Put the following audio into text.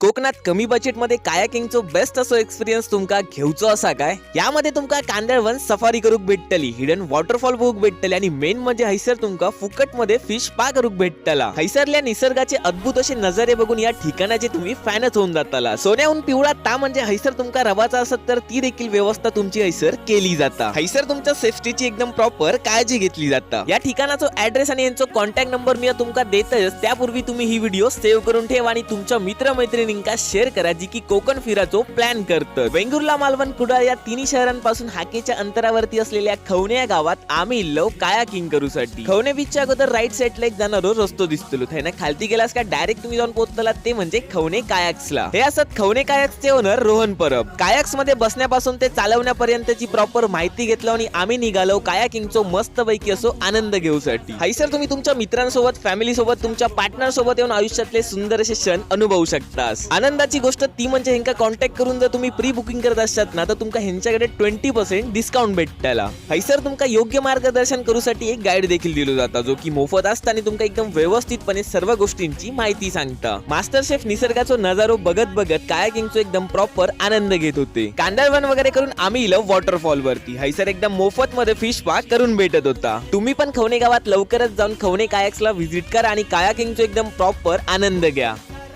कोकणात कमी बजेटमध्ये कायाकिंगचो बेस्ट असो एक्सपिरियन्स तुमका घेवचो असा काय? यामध्ये तुमका कांदळवन सफारी करूक भेटतली हिडन वॉटरफॉल बघूक भेटतली आणि मेन म्हणजे हैसर तुमका फुकटमध्ये फिश पा करूक भेटतला. हैसरल्या निसर्गाचे अद्भुत असे नजारे बघून या ठिकाणाचे तुम्ही फॅनच होऊन जाताला. सोन्याहून पिवळा ता म्हणजे हैसर तुमका रवाचा असत तर ती देखील व्यवस्था तुमची हैसर केली जाता. हैसर तुमच्या सेफ्टीची एकदम प्रॉपर काळजी घेतली जाता. या ठिकाणाचा ऍड्रेस आणि यांचा कॉन्टॅक्ट नंबर मी तुमका देतच त्यापूर्वी तुम्ही ही व्हिडिओ सेव्ह करून ठेवा आणि तुमच्या मित्रमैत्रिणींका शेअर करा जी की कोकण फिराचो प्लॅन करतं. वेंगुर्ला मालवण कुडाळ या तिन्ही शहरांपासून हाकेच्या अंतरावरती असलेल्या खवणे या गावात आम्ही इल्लो कायाकिंग करूसाठी. खवणे बीचच्या अगोदर राईट साईडला एक जाणारो रस्तो दिसतलो. थैना खालती गेलास का डायरेक्ट तुम्ही जाऊन पोहोचला ते म्हणजे खवणे कायाक्सला हे असत खवणे कायाक्सचे ओनर रोहन परब. कायाक्समध्ये बसण्यापासून ते चालवण्यापर्यंतची प्रॉपर माहिती घेतलं आणि आम्ही निघालो कायाकिंगचो मस्त पैकी असो आनंद घेऊसाठी. हायसर तुम्ही तुमच्या मित्रांसोबत फॅमिली सोबत तुमच्या पार्टनर सोबत येऊन आयुष्यातले सुंदर असे क्षण अनुभवू शकता शकतास आनंदाची गोष्ट ती म्हणजे ह्यांका कॉन्टॅक्ट करून जर तुम्ही प्री बुकिंग करत असतात ना तर तुमका ह्यांच्याकडे ट्वेंटी पर्सेंट डिस्काउंट भेटताला हैसर तुमका योग्य मार्गदर्शन करूसाठी एक गाईड देखील दिलो जाता जो की मोफत असता आणि तुमका एकदम व्यवस्थितपणे सर्व गोष्टींची माहिती सांगता. मास्टर शेफ निसर्गाचो नजारो बघत बघत कायाकिंगचो एकदम प्रॉपर आनंद घेत होते. कांदळवन वगैरे करून आम्ही इलो वॉटरफॉल वरती. हैसर एकदम मोफत मध्ये फिश पार्क करून भेटत होता. तुम्ही पण खवणे गावात लवकरच जाऊन खवणे कायक्सला व्हिजिट करा आणि कायाकिंगचो एकदम प्रॉपर आनंद घ्या.